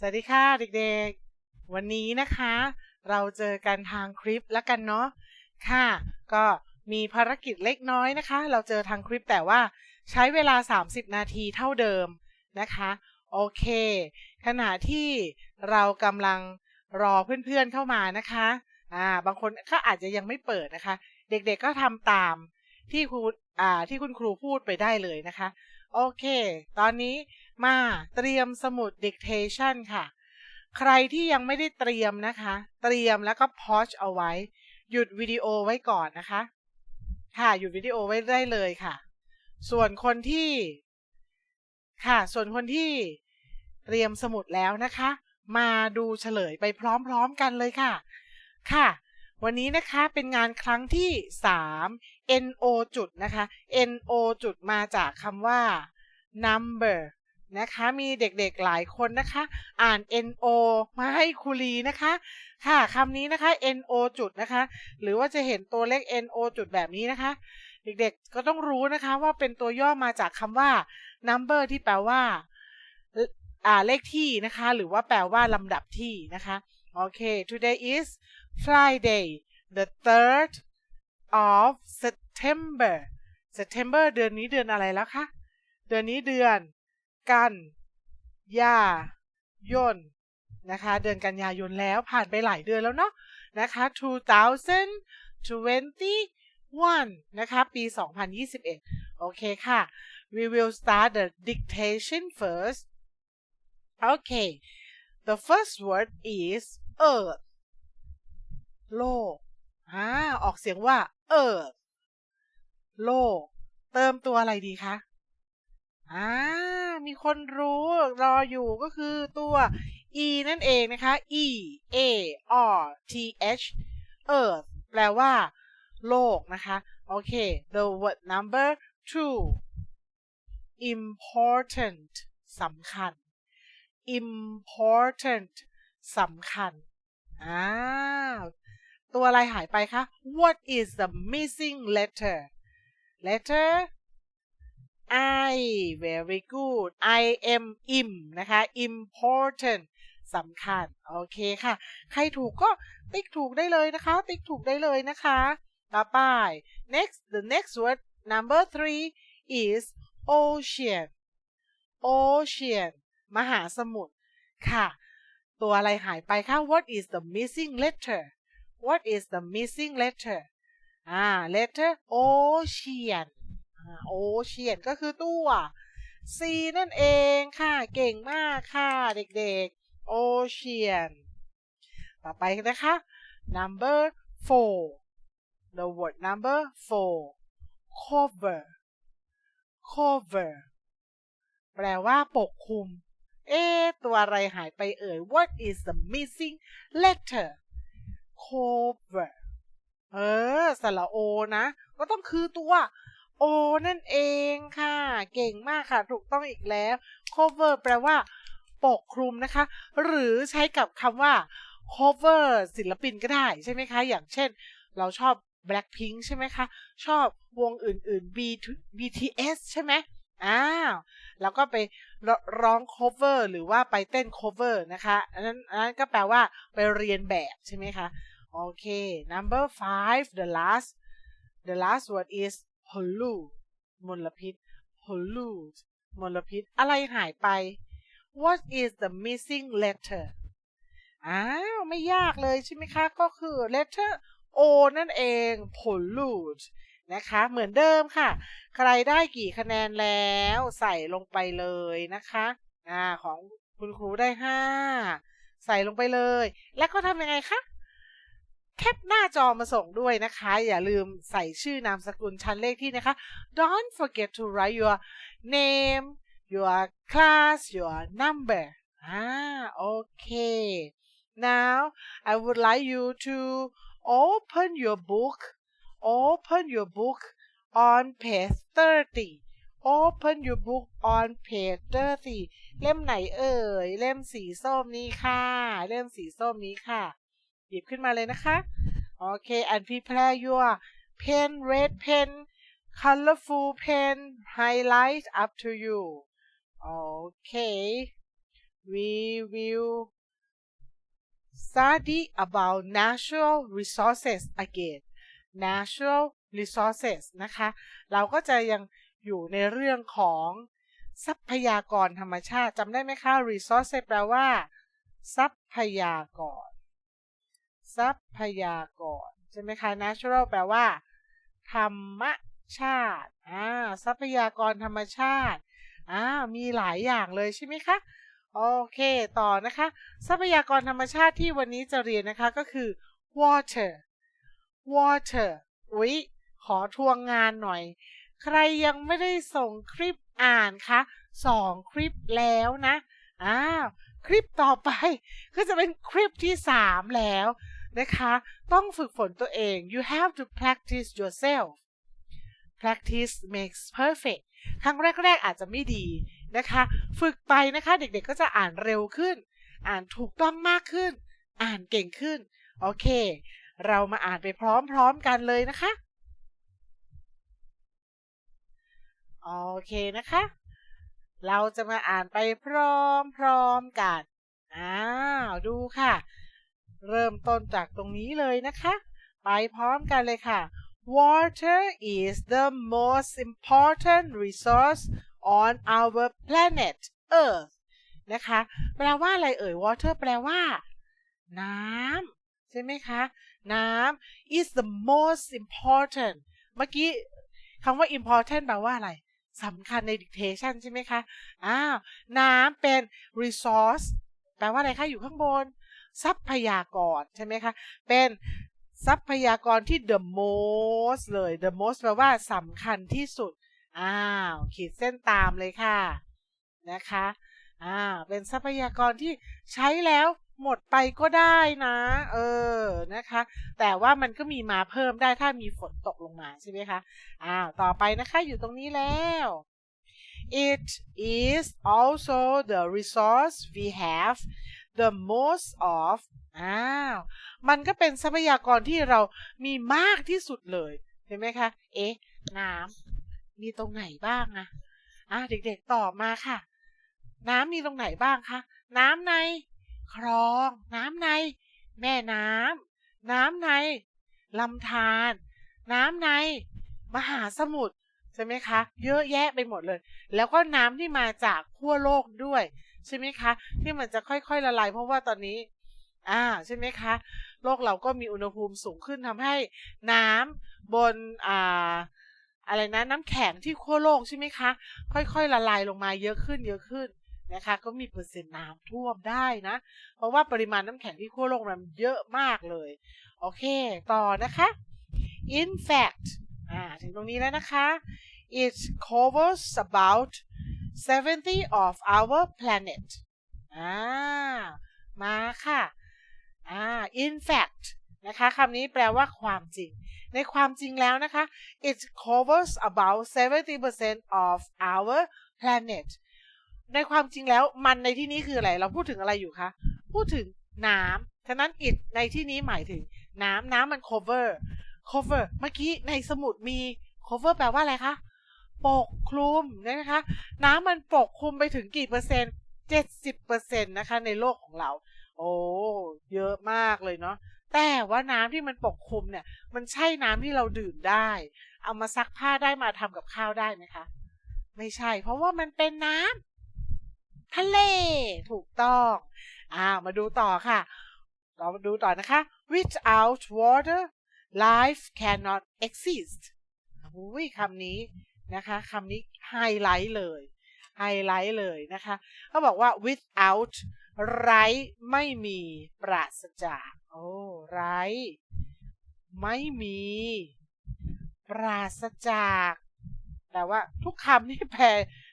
สวัสดีค่ะเด็กๆ วันนี้นะคะ เราเจอกันทางคลิปแล้วกันเนาะค่ะ ก็มีภารกิจเล็กน้อยนะคะ เราเจอทางคลิปแต่ว่าใช้เวลา 30 นาทีเท่าเดิมนะคะ โอเค ขณะที่เรากำลังรอเพื่อนๆเข้ามานะคะอ่าบางคนก็อาจจะยังไม่เปิดนะคะ เด็กๆก็ทำตามที่ครูอ่าที่คุณครูพูดไปได้เลยนะคะ โอเค ตอนนี้ มาเตรียมสมุด dictation ค่ะ ใครที่ยังไม่ได้เตรียมนะคะ เตรียมแล้วก็พอชเอาไว้ หยุดวิดีโอไว้ก่อนนะคะ ค่ะหยุดวิดีโอไว้ได้เลยค่ะ ส่วนคนที่ค่ะ ส่วนคนที่เตรียมสมุดแล้วนะคะ มาดูเฉลยไปพร้อมๆกันเลยค่ะ ค่ะ วันนี้นะคะเป็นงานครั้งที่ 3 no จุดนะคะ no จุดมาจากคำว่า number นะคะ มีเด็กๆหลายคนนะคะ อ่าน no มาให้ครูลีนะคะ ค่ะคำนี้นะคะ no จุดนะคะ หรือว่าจะเห็นตัวเลข no จุดแบบนี้นะคะ เด็กๆก็ต้องรู้นะคะว่าเป็นตัวย่อมาจากคำว่า number ที่แปลว่าอ่าเลขที่นะคะ หรือว่าแปลว่าลำดับที่นะคะ โอเค today is Friday the third of September September เดือนนี้เดือนอะไรแล้วคะ เดือนนี้เดือน กันยายนนะคะ เดือนกันยายนแล้วผ่านไปหลายเดือนแล้วเนาะนะคะ 2021 นะคะ ปี 2021 โอเคค่ะ we will start the dictation first okay the first word is earth โลกอ่าออกเสียงว่า earth โลก เติมตัวอะไรดีคะ อ่า มีคนรู้รออยู่ก็คือตัว e นั่นเองนะคะ e a r t h earth แปลว่า โลกนะคะ โอเค the word number two important สำคัญ important สำคัญ อ่า ตัวอะไรหายไปคะ What is the missing letter letter I very good I am im นะคะ important สำคัญ โอเคค่ะ ใครถูกก็ติ๊กถูกได้เลยนะคะ ติ๊กถูกได้เลยนะคะ ต่อไป next the next word number three is ocean ocean มหาสมุทรค่ะ ตัวอะไรหายไปคะ What is the missing letter What is the missing letter อ่า letter ocean โอเชียนก็คือตัว C นั่นเองค่ะ เก่งมากค่ะเด็กๆ ocean ต่อไปนะคะ number four the word number four cover cover แปลว่าปกคลุม เอ๊ตัวอะไรหายไปเอ่ย what is the missing letter cover เออสระโอนะ ก็ต้องคือตัว โอนั่นเองค่ะ เก่งมากค่ะ ถูกต้องอีกแล้ว cover แปลว่า ปกคลุมนะคะ หรือใช้กับคำว่า cover ศิลปินก็ได้ใช่ไหมคะ อย่างเช่น เราชอบ Blackpink ใช่ไหมคะ ชอบวงอื่นๆ B BTS ใช่ไหมอ้าวแล้วก็ไปร้อง cover หรือว่าไปเต้น cover นะคะอันนั้นอันนั้นก็แปลว่าไปเรียนแบบใช่ไหมคะ โอเค number five the last the last word is pollute มลพิษ pollute มลพิษ อะไรหายไป what is the missing letter อ้าว ไม่ยากเลยใช่ไหมคะ ก็คือ letter O นั่นเอง pollute นะคะ เหมือนเดิมค่ะ ใครได้กี่คะแนนแล้วใส่ลงไปเลยนะคะอ่าของคุณครูได้ 5 ใส่ลงไปเลย แล้วก็ทำยังไงคะ แคปหน้าจอมาส่งด้วยนะคะ อย่าลืมใส่ชื่อนามสกุลชั้นเลขที่นะคะ don't forget to write your name your class your number อ่าโอเค now I would like you to open your book open your book on page 30 open your book on page 30 เล่มไหนเอ่ย เล่มสีส้มนี้ค่ะ เล่มสีส้มนี้ค่ะ หยิบขึ้นมาเลยนะคะ โอเค and prepare your pen red pen colorful pen highlight up to you okay we will study about natural resources again natural resources นะคะ เราก็จะยังอยู่ในเรื่องของทรัพยากรธรรมชาติจำได้ไหมคะ resources แปลว่า ทรัพยากร ทรัพยากรใช่ไหมคะ natural แปลว่า ธรรมชาติอ่าทรัพยากรธรรมชาติอ่ามีหลายอย่างเลยใช่ไหมคะโอเคต่อนะคะ ทรัพยากรธรรมชาติที่วันนี้จะเรียนนะคะก็คือ water water อุ๊ยขอทวงงานหน่อย ใครยังไม่ได้ส่งคลิปอ่านคะสองคลิปแล้วนะอ้าวคลิปต่อไปก็จะเป็นคลิปที่สามแล้ว นะคะ ต้องฝึกฝนตัวเอง you have to practice yourself practice makes perfect ครั้งแรก ๆ อาจจะไม่ดีนะคะ ฝึกไปนะคะ เด็กๆก็จะอ่านเร็วขึ้น อ่านถูกต้องมากขึ้น อ่านเก่งขึ้น โอเค เรามาอ่านไปพร้อม ๆ กันเลยนะคะ โอเคนะคะ เราจะมาอ่านไปพร้อม ๆ กัน อ้าว ดูค่ะ เริ่มต้นจากตรงนี้เลยนะคะ ไปพร้อมกันเลยค่ะ Water is the most important resource on our planet Earth นะคะแปลว่าอะไรเอ่ย water แปลว่า น้ำใช่ไหมคะ น้ำ is the most important เมื่อกี้คำว่า important แปลว่าอะไรสำคัญใน dictation ใช่ไหมคะ อ้าว น้ำเป็น resource แปลว่าอะไรคะ อยู่ข้างบน ทรัพยากรใช่ไหมคะเป็นทรัพยากรที่ the most เลย the most แปลว่าสำคัญที่สุด อ้าว ขีดเส้นตามเลยค่ะ นะคะ อ่า เป็นทรัพยากรที่ใช้แล้วหมดไปก็ได้นะ เออ นะคะ แต่ว่ามันก็มีมาเพิ่มได้ถ้ามีฝนตกลงมาใช่ไหมคะ อ้าว ต่อไปนะคะอยู่ตรงนี้แล้ว it is also the resource we have the most of อ้าวมันก็เป็นทรัพยากรที่เรามีมากที่สุดเลยเห็นไหมคะ เอ๊ะ น้ำมีตรงไหนบ้างอะอะเด็กๆตอบมาค่ะ น้ำมีตรงไหนบ้างคะน้ำในคลอง น้ำใน แม่น้ำน้ำในลำธารน้ำใน มหาสมุทร ช่ไหมคะ เยอะแยะไปหมดเลย แล้วก็น้ำที่มาจากขั้วโลกด้วย ใช่ไหมคะ ที่มันจะค่อยๆละลาย เพราะว่าตอนนี้ อ่าใช่ไหมคะ โลกเราก็มีอุณหภูมิสูงขึ้นทำให้น้ำบนอ่าอะไรนะ น้ำแข็งที่ขั้วโลกใช่ไหมคะ ค่อยๆละลายลงมาเยอะขึ้นเยอะขึ้นนะคะ ก็มีเปอร์เซ็นต์น้ำท่วมได้นะ เพราะว่าปริมาณน้ำแข็งที่ขั้วโลกมันเยอะมากเลย โอเค ต่อนะคะ in fact อ่าถึงตรงนี้แล้วนะคะ it covers about 70 of our planet อ่ามาค่ะอ่า in fact นะคะคำนี้แปลว่าความจริง ในความจริงแล้วนะคะ it covers about 70% of our planet ในความจริงแล้วมันในที่นี้คืออะไร เราพูดถึงอะไรอยู่คะ พูดถึงน้ำฉะนั้น it ในที่นี้หมายถึงน้ำน้ำมัน cover cover เมื่อกี้ในสมุดมี cover แปลว่าอะไรคะ ปกคลุมใช่ไหมคะ น้ำมันปกคลุมไปถึงกี่เปอร์เซ็นต์70เปอร์เซ็นต์นะคะ ในโลกของเรา โอ้เยอะมากเลยเนาะแต่ว่าน้ำที่มันปกคลุมเนี่ย มันใช่น้ำที่เราดื่มได้ เอามาซักผ้าได้มาทำกับข้าวได้ไหมคะ ไม่ใช่ เพราะว่ามันเป็นน้ำทะเลถูกต้องอ่ามาดูต่อค่ะ เรามาดูต่อนะคะ without water life cannot exist อุ้ยคำนี้ นะคะคำนี้ไฮไลท์เลยไฮไลท์เลยนะคะเขาบอกว่า without ไร้ไม่มีปราศจากโอ้ไร้ไม่มี ปราศจากแต่ว่าทุกคำนี่แปล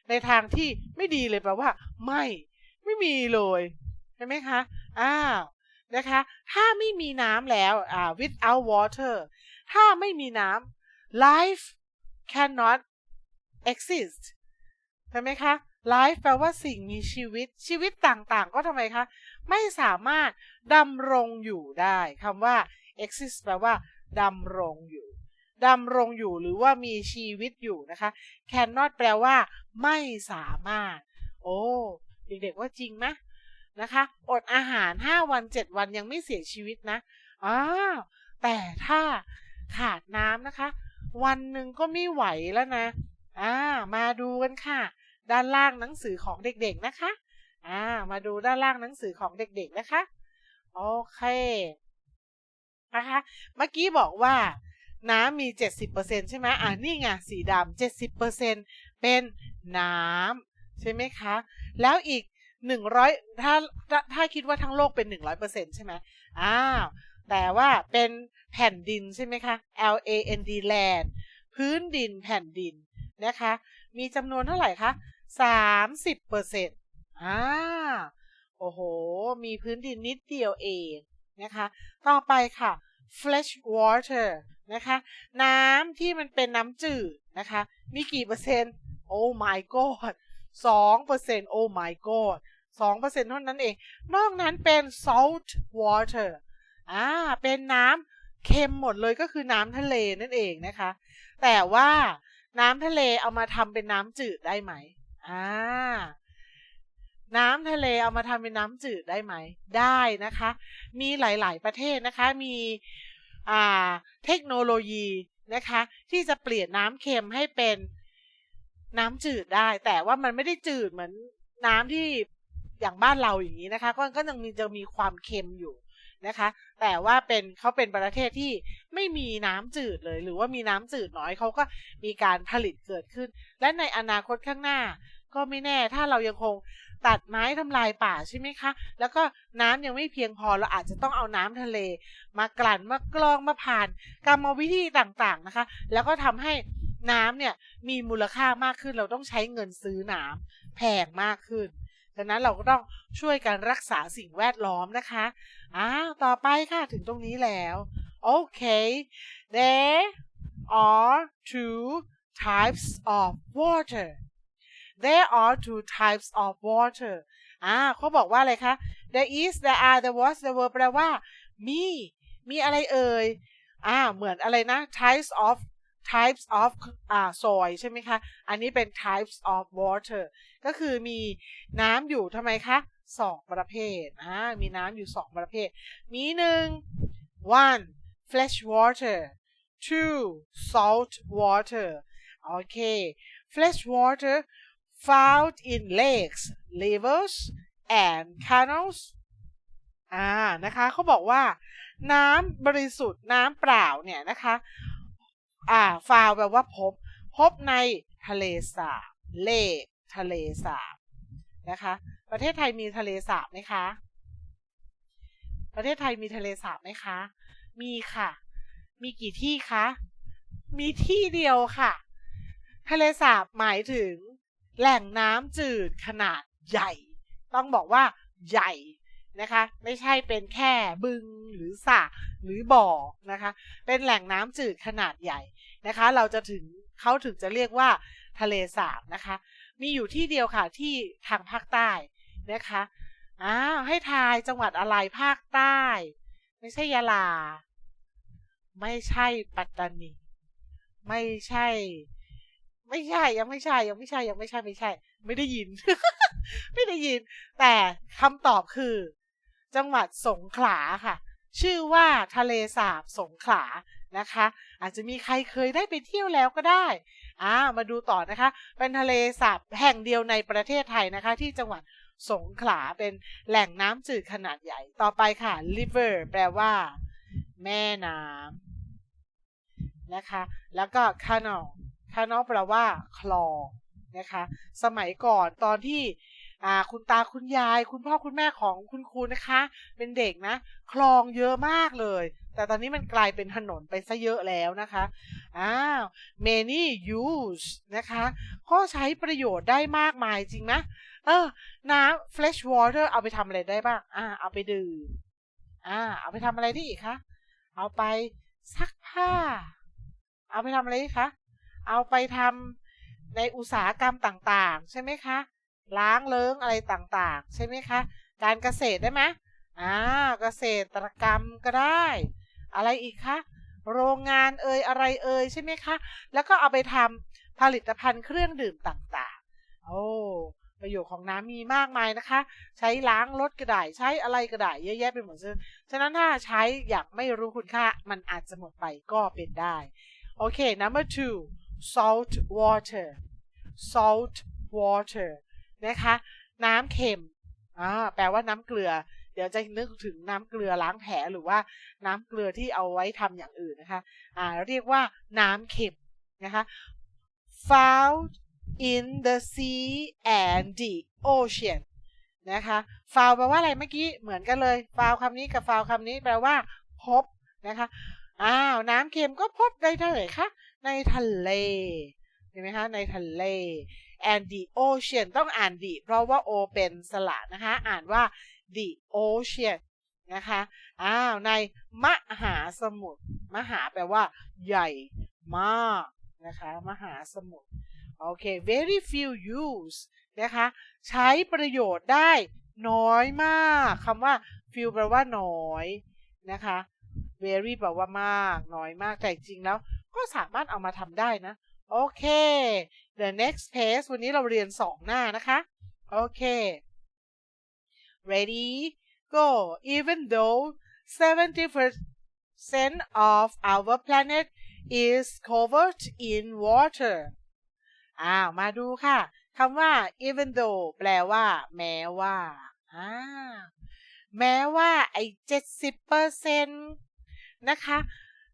ในทางที่ไม่ดีเลยแปลว่า ไม่ ไม่มีเลยใช่ไหมคะอ้าวนะคะ ถ้าไม่มีน้ำแล้วอ่า without water ถ้าไม่มีน้ำ life cannot exist ใช่ไหมคะ life แปลว่าสิ่งมีชีวิตชีวิตต่างๆ ก็ทำไมคะ ไม่สามารถดำรงอยู่ได้คำว่า exist แปลว่าดำรงอยู่ดำรงอยู่หรือว่ามีชีวิตอยู่นะคะ cannot แปลว่า ไม่สามารถ โอ้เด็กๆว่าจริงไหมนะคะ อดอาหาร 5 วัน 7 วันยังไม่เสียชีวิตนะอ้าวแต่ถ้าขาดน้ำนะคะ วันหนึ่งก็ไม่ไหวแล้วนะ อ่ามาดูกันค่ะ ด้านล่างหนังสือของเด็กๆนะคะอ่ามาดูด้านล่างหนังสือของเด็กๆนะคะโอเคนะคะเมื่อกี้บอกว่าน้ำมี 70%ใช่ไหมอ่านี่ไงสีดำ70%เป็นน้ำใช่ไหมคะ แล้วอีก 100 ถ้าถ้าถ้าคิดว่าทั้งโลกเป็น 100%ใช่ไหมอ้าวแต่ว่าเป็นแผ่นดินใช่ไหมคะ L A N D land พื้นดินแผ่นดิน นะคะ มีจำนวนเท่าไหร่คะ30%อ่า โอ้โห มีพื้นดินนิดเดียวเองนะคะ ต่อไปค่ะ fresh water นะคะ น้ำที่มันเป็นน้ำจืดนะคะ มีกี่เปอร์เซ็นต์ oh my god 2เปอร์เซ็นต์ oh my god 2เปอร์เซ็นต์เท่านั้นเอง นอกนั้นเป็น salt water อ่า เป็นน้ำเค็มหมดเลยก็คือน้ำทะเลนั่นเองนะคะ แต่ว่า น้ำทะเลเอามาทำเป็นน้ำจืดได้ไหมอ่าน้ำทะเลเอามาทำเป็นน้ำจืดได้ไหม ได้นะคะ มีหลาย ๆ ประเทศนะคะ มีอ่าเทคโนโลยีนะคะ ที่จะเปลี่ยนน้ำเค็มให้เป็นน้ำจืดได้ แต่ว่ามันไม่ได้จืดเหมือนน้ำที่อย่างบ้านเราอย่างนี้นะคะ ก็ก็ยังมีจะมีความเค็มอยู่ นะคะ แต่ว่าเป็นเขาเป็นประเทศที่ไม่มีน้ำจืดเลย หรือว่ามีน้ำจืดน้อยเขาก็มีการผลิตเกิดขึ้น และในอนาคตข้างหน้า ก็ไม่แน่ถ้าเรายังคงตัดไม้ทำลายป่าใช่ไหมคะ แล้วก็น้ำยังไม่เพียงพอเราอาจจะต้องเอาน้ำทะเล มากลั่นมากรองมาผ่านกรรมวิธีต่างๆนะคะ แล้วก็ทำให้น้ำเนี่ยมีมูลค่ามากขึ้นเราต้องใช้เงินซื้อน้ำแพงมากขึ้น ดังนั้นเราก็ต้องช่วยกันรักษาสิ่งแวดล้อมนะคะอ้าต่อไปค่ะถึงตรงนี้แล้วโอเค there are two types of water there are two types of water อ่าเขาบอกว่าอะไรคะ there is there are there was there were แปลว่า มี มีอะไรเอ่ย อ่า เหมือนอะไรนะ types of types of อ่า soil ใช่ไหมคะ อันนี้เป็น types of water ก็คือมีน้ำอยู่ทำไมคะสองประเภทอ่ามีน้ำอยู่สองประเภท มีหนึ่ง one fresh water two salt water โอเค fresh water found in lakes rivers and canals อ่านะคะเขาบอกว่า น้ำบริสุทธิ์น้ำเปล่าเนี่ยนะคะ อ่าฟาวแปลว่าพบ พบในทะเลสาบเลก ทะเลสาบนะคะ ประเทศไทยมีทะเลสาบไหมคะ ประเทศไทยมีทะเลสาบไหมคะ มีค่ะ มีกี่ที่คะ มีที่เดียวค่ะ ทะเลสาบหมายถึง แหล่งน้ำจืดขนาดใหญ่ ต้องบอกว่าใหญ่นะคะ ไม่ใช่เป็นแค่บึงหรือสระหรือบ่อนะคะ เป็นแหล่งน้ำจืดขนาดใหญ่นะคะ เราจะถึงเขาถึงจะเรียกว่าทะเลสาบนะคะ มีอยู่ที่เดียวค่ะที่ทางภาคใต้นะคะอ้าวให้ทายจังหวัดอะไรภาคใต้ ไม่ใช่ยะลา ไม่ใช่ปัตตานี ไม่ใช่ ไม่ใช่ยังไม่ใช่ยังไม่ใช่ยังไม่ใช่ไม่ใช่ ไม่ได้ยิน ไม่ได้ยิน แต่คำตอบคือ จังหวัดสงขลาค่ะ ชื่อว่าทะเลสาบสงขลานะคะ อาจจะมีใครเคยได้ไปเที่ยวแล้วก็ได้ อ่ามาดูต่อนะคะ เป็นทะเลสาบแห่งเดียวในประเทศไทยนะคะ ที่จังหวัดสงขลาเป็นแหล่งน้ำจืดขนาดใหญ่ต่อไปค่ะ river แปลว่า แม่น้ำนะคะ แล้วก็ canal canal แปลว่าคลองนะคะ สมัยก่อนตอนที่อ่าคุณตาคุณยาย คุณพ่อคุณแม่ของคุณครูนะคะ เป็นเด็กนะ คลองเยอะมากเลย แต่ตอนนี้มันกลายเป็นถนนไปซะเยอะแล้วนะคะ อ้าว many use นะคะ ก็ใช้ประโยชน์ได้มากมายจริงไหมเออ น้ำ fresh water เอาไปทำอะไรได้บ้าง อ่า เอาไปดื่ม อ่า เอาไปทำอะไรได้อีกคะ เอาไปซักผ้า เอาไปทำอะไรคะ เอาไปทำในอุตสาหกรรมต่างๆ ใช่ไหมคะ ล้างเลิ้งอะไรต่างๆ ใช่ไหมคะ การเกษตรได้ไหมอ่า เกษตรกรรมก็ได้ อะไรอีกคะโรงงานเอ่ยอะไรเอ่ยใช่ไหมคะ แล้วก็เอาไปทำผลิตภัณฑ์เครื่องดื่มต่างๆ โอ้ประโยชน์ของน้ำมีมากมายนะคะ ใช้ล้างรถก็ได้ใช้อะไรก็ได้เยอะแยะไปหมดเลยฉะนั้นถ้าใช้อย่างไม่รู้คุณค่า มันอาจจะหมดไปก็เป็นได้โอเค number two salt water salt water นะคะ น้ำเค็มอ่าแปลว่าน้ำเกลือ เดี๋ยวจะนึกถึงน้ำเกลือล้างแผลหรือว่าน้ำเกลือที่เอาไว้ทำอย่างอื่นนะคะ อ่า เรียกว่าน้ำเค็มนะคะ found in the sea and the ocean นะคะ found แปลว่าอะไรเมื่อกี้เหมือนกันเลย found คำนี้กับ found คำนี้แปลว่า พบนะคะอ้าวน้ำเค็มก็พบได้ที่ไหนคะในทะเลเห็นไหมคะในทะเล and the ocean ต้องอ่าน the เพราะว่า o เป็นสระนะคะ อ่านว่า the ocean นะคะอ้าวในมหาสมุทรมหาแปลว่า ใหญ่มากนะคะมหาสมุทรโอเค very few use นะคะใช้ประโยชน์ได้น้อยมากคำว่า few แปลว่าน้อยนะคะ very แปลว่ามากน้อยมากแต่จริงแล้ว ก็สามารถเอามาทำได้นะ โอเค the next page วันนี้เราเรียนสองหน้านะคะ โอเค ready go even though 70% of our planet is covered in water อ้าว มาดูค่ะ คำว่า even though แปลว่า แม้ว่าอ่าแม้ว่า ไอ้เจ็ดสิบเปอร์เซ็นต์นะคะ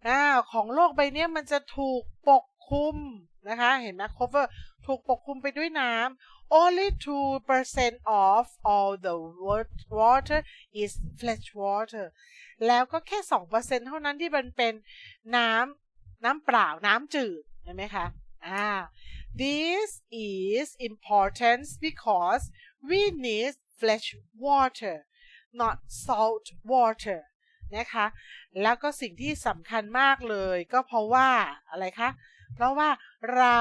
อ่าของโลกใบนี้มันจะถูกปกคลุมนะคะ เห็นไหม cover ถูกปกคลุมไปด้วยน้ำ only 2% of all the water is fresh water แล้วก็แค่ 2%เท่านั้นที่มันเป็นน้ำน้ำเปล่าน้ำจืดเห็นไหมคะอ่า this is important because we need fresh water not salt water นะคะ แล้วก็สิ่งที่สำคัญมากเลยก็เพราะว่าอะไรคะ เพราะว่าเรา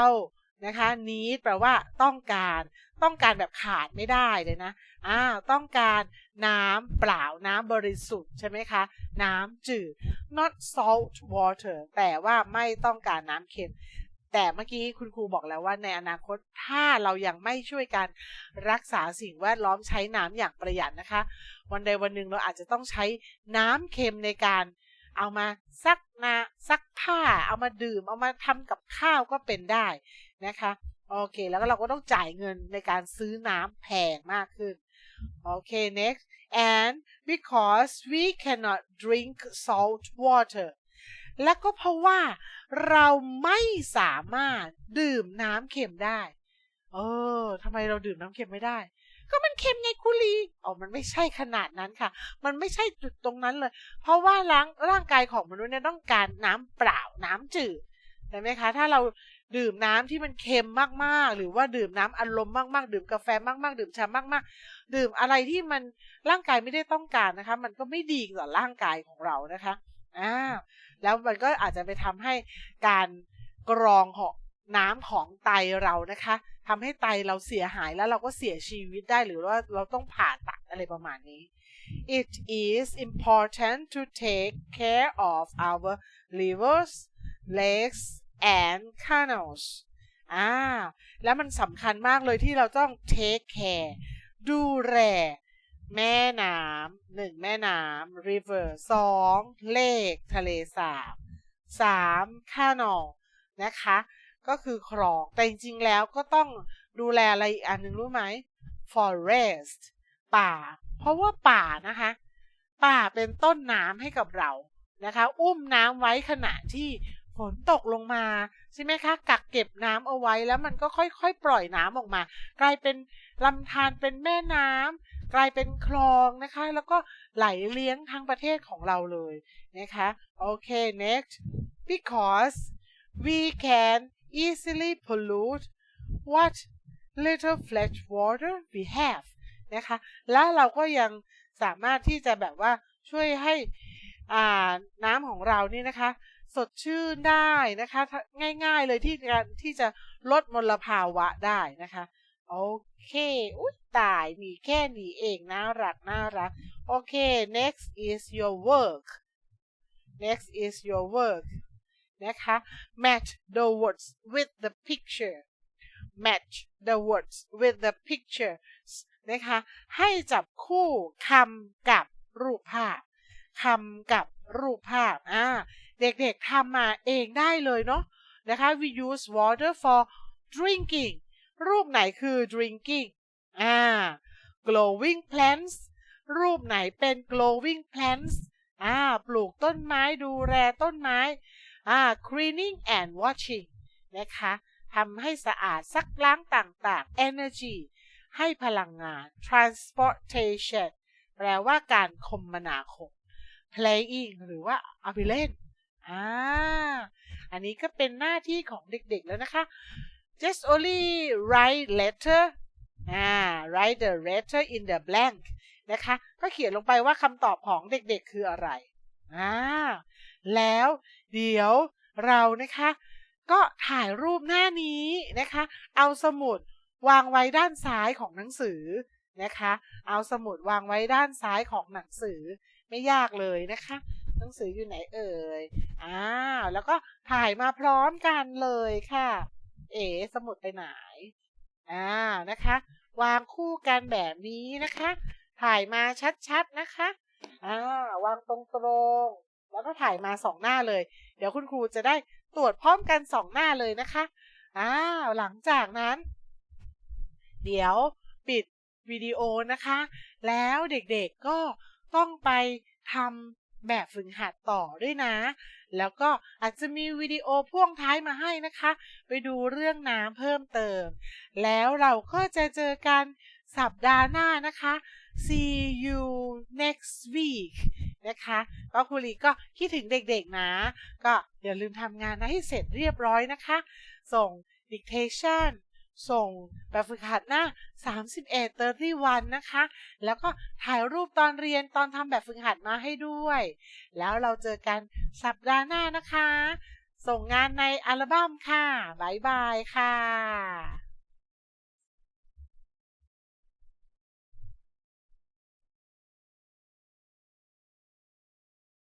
นะคะ need แปลว่าต้องการ ต้องการแบบขาดไม่ได้เลยนะอ้าวต้องการน้ำเปล่าน้ำบริสุทธิ์ใช่ไหมคะ น้ำจืด not salt water แต่ว่าไม่ต้องการน้ำเค็ม แต่เมื่อกี้คุณครูบอกแล้วว่าในอนาคตถ้าเรายังไม่ช่วยกันรักษาสิ่งแวดล้อมใช้น้ำอย่างประหยัดนะคะ วันใดวันหนึ่งเราอาจจะต้องใช้น้ำเค็มในการเอามาซักนาซักผ้า เอามาดื่ม เอามาทำกับข้าวก็เป็นได้ นะคะโอเค แล้วก็เราก็ต้องจ่ายเงินในการซื้อน้ำแพงมากขึ้นโอเค next and because we cannot drink salt water และก็เพราะว่าเราไม่สามารถดื่มน้ำเค็มได้ เออทำไมเราดื่มน้ำเค็มไม่ได้ ก็มันเค็มไงคุลีอ๋อมันไม่ใช่ขนาดนั้นค่ะ มันไม่ใช่จุดตรงนั้นเลย เพราะว่าร่างร่างกายของมนุษย์เนี่ยต้องการน้ำเปล่าน้ำจืด เห็นไหมคะ ถ้าเราดื่มน้ำที่มันเค็มมากๆ หรือว่าดื่มน้ำอารมณ์มากๆ ดื่มกาแฟมากๆ ดื่มชามากๆ ดื่มอะไรที่มันร่างกายไม่ได้ต้องการนะคะ มันก็ไม่ดีต่อร่างกายของเรานะคะอ้าแล้วมันก็อาจจะไปทำให้การกรองของน้ำของไตเรานะคะทำให้ไตเราเสียหายแล้วเราก็เสียชีวิตได้หรือว่าเราต้องผ่าตัดอะไรประมาณนี้ It is important to take care of our livers, legs, and canals อ่าแล้วมันสำคัญมากเลยที่เราต้อง take care ดูแลแม่น้ำหนึ่งแม่น้ำ river สองเลกทะเลสาบสาม canal นะคะ ก็คือคลองแต่จริงๆแล้วก็ต้องดูแลอะไรอีกอันหนึ่งรู้ไหม forest ป่า เพราะว่าป่านะคะ ป่าเป็นต้นน้ำให้กับเรานะคะ อุ้มน้ำไว้ขณะที่ นตกลงมาใช่ไหมคะ กักเก็บน้ำเอาไว้แล้วมันก็ค่อยๆ ปล่อยน้ำออกมา กลายเป็นลำธารเป็นแม่น้ำกลายเป็นคลองนะคะ แล้วก็ไหลเลี้ยงทั้งประเทศของเราเลยนะคะโอเค next because we can easily pollute what little fresh water we have นะคะและเราก็ยังสามารถที่จะแบบว่าช่วยให้น้ำของเรานี่นะคะ สดชื่นได้นะคะ ง่ายๆเลยที่การที่จะลดมลภาวะได้นะคะ โอเค อุ้ยตาย มีแค่นี้เองน่ารักน่ารัก โอเค next is your work next is your work นะคะ match the words with the picture match the words with the picture นะคะ ให้จับคู่คำกับรูปภาพคำกับรูปภาพ อ่า เด็กๆทำมาเองได้เลยเนาะนะคะ we use water for drinking รูปไหนคือ drinking อ่า glowing plants รูปไหนเป็น glowing plants อ่า ปลูกต้นไม้ดูแลต้นไม้ อ่า cleaning and washing นะคะทำให้สะอาดซักล้างต่างๆ energy ให้พลังงาน transportation แปลว่าการคมนาคม playing หรือว่าเอาไปเล่น อ่า อันนี้ก็เป็นหน้าที่ของเด็กๆแล้วนะคะ just only write letter อ่า write the letter in the blank นะคะ ก็เขียนลงไปว่าคำตอบของเด็กๆคืออะไร อ่า แล้วเดี๋ยวเรานะคะ ก็ถ่ายรูปหน้านี้นะคะ เอาสมุดวางไว้ด้านซ้ายของหนังสือนะคะ เอาสมุดวางไว้ด้านซ้ายของหนังสือไม่ยากเลยนะคะ หนังสืออยู่ไหนเอ่ยอ้าวแล้วก็ถ่ายมาพร้อมกันเลยค่ะ เอ๋สมุดไปไหนอ่านะคะ วางคู่กันแบบนี้นะคะ ถ่ายมาชัดๆนะคะอ่าวางตรงๆแล้วก็ถ่ายมาสองหน้าเลย เดี๋ยวคุณครูจะได้ตรวจพร้อมกันสองหน้าเลยนะคะอ้าวหลังจากนั้น เดี๋ยวปิดวิดีโอนะคะ แล้วเด็กๆก็ต้องไปทำ แบบฝึกหัดต่อด้วยนะ แล้วก็อาจจะมีวิดีโอพ่วงท้ายมาให้นะคะ ไปดูเรื่องน้ำเพิ่มเติม แล้วเราก็จะเจอกันสัปดาห์หน้านะคะ see you next week นะคะก็ครูลีก็คิดถึงเด็กๆนะ ก็อย่าลืมทำงานนะให้เสร็จเรียบร้อยนะคะ ส่ง dictation ส่งแบบฝึกหัดหน้า 31 31นะคะ แล้วก็ถ่ายรูปตอนเรียนตอนทำแบบฝึกหัดมาให้ด้วย แล้วเราเจอกันสัปดาห์หน้านะคะ ส่งงานในอัลบั้มค่ะ บ๊ายบายค่ะ